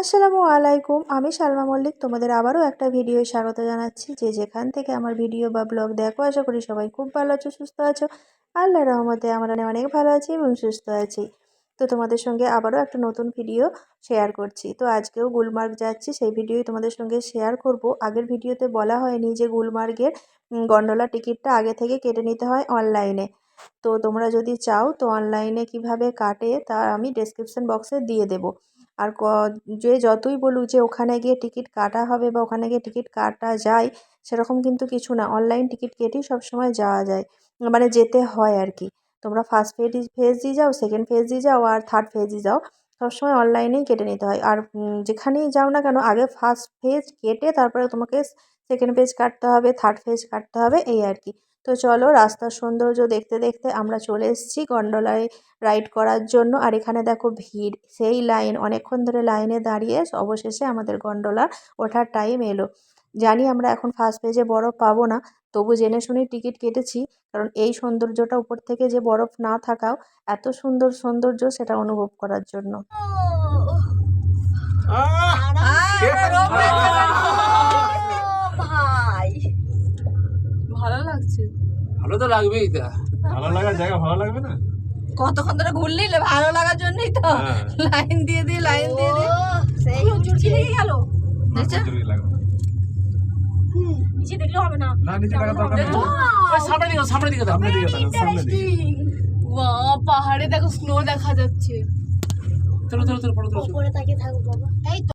আসসালামু আলাইকুম, আমি সালমা মল্লিক। তোমাদের আবারও একটা ভিডিও স্বাগত জানাচ্ছি। যে যেখান থেকে আমার ভিডিও বা ব্লগ দেখো, আশা করি সবাই খুব ভালো আছো, সুস্থ আছো। আল্লাহ রহমতে আমরা অনেক ভালো আছি এবং সুস্থ আছি। তো তোমাদের সঙ্গে আবারও একটা নতুন ভিডিও শেয়ার করছি। তো আজকেও গুলমার্গ যাচ্ছি, সেই ভিডিওই তোমাদের সঙ্গে শেয়ার করব। আগের ভিডিওতে বলা হয়নি যে গুলমার্গের গন্ডোলা টিকিটটা আগে থেকে কেটে নিতে হয় অনলাইনে। তো তোমরা যদি চাও তো অনলাইনে কীভাবে কাটে তা আমি ডেসক্রিপশন বক্সে দিয়ে দেবো। আর ক, যে যতই বলুক যে ওখানে গিয়ে টিকিট কাটা হবে বা ওখানে গিয়ে টিকিট কাটা যায়, সেরকম কিন্তু কিছু না। অনলাইন টিকিট কেটেই সবসময় যাওয়া যায়। মানে যেতে হয় আর কি। তোমরা ফার্স্ট ফেজ ফেজ দিয়ে যাও সেকেন্ড ফেজ দিয়ে যাও আর থার্ড ফেজ দিয়ে যাও। সবসময় অনলাইনেই কেটে নিতে হয়। আর যেখানেই যাও না কেন, আগে ফার্স্ট ফেজ কেটে তারপরে তোমাকে সেকেন্ড ফেজ কাটতে হবে থার্ড ফেজ কাটতে হবে, এই আর কি। তো চলো রাস্তার সৌন্দর্য দেখতে দেখতে আমরা চলে এসেছি গন্ডোলায় রাইড করার জন্য। আর এখানে দেখো ভিড় সেই লাইন অনেকক্ষণ ধরে লাইনে দাঁড়িয়ে অবশেষে আমাদের গন্ডোলা ওঠার টাইম এলো। জানি আমরা এখন ফার্স্ট পেজে বরফ পাবো না তবু জেনে শুনে টিকিট কেটেছি কারণ এই সৌন্দর্যটা উপর থেকে যে বরফ না থাকাও এত সুন্দর সৌন্দর্য সেটা অনুভব করার জন্য ভাই ভালো লাগছে? ভালো তো লাগবেই তা। ভালো লাগার জায়গা ভালো লাগবে না? কতক্ষণ ধরে ঘুরলি? ভালো লাগার জন্যই তো। হ্যাঁ। লাইন দিয়ে দিয়ে লাইন দিয়ে দিয়ে সেই চুরকি লেগে গেল। লাগবে নিচে দেখলে হবে না। না নিচে টাকা দরকার নেই। সামনে দিকে সামনে দিকে দাও সামনে দিকে সামনে দিকে বাহ পাহাড়ে দেখো স্নো দেখা যাচ্ছে। চলো চলো চলো ফটো তুলো উপরে তাকিয়ে থাকো বাবা। এই তো।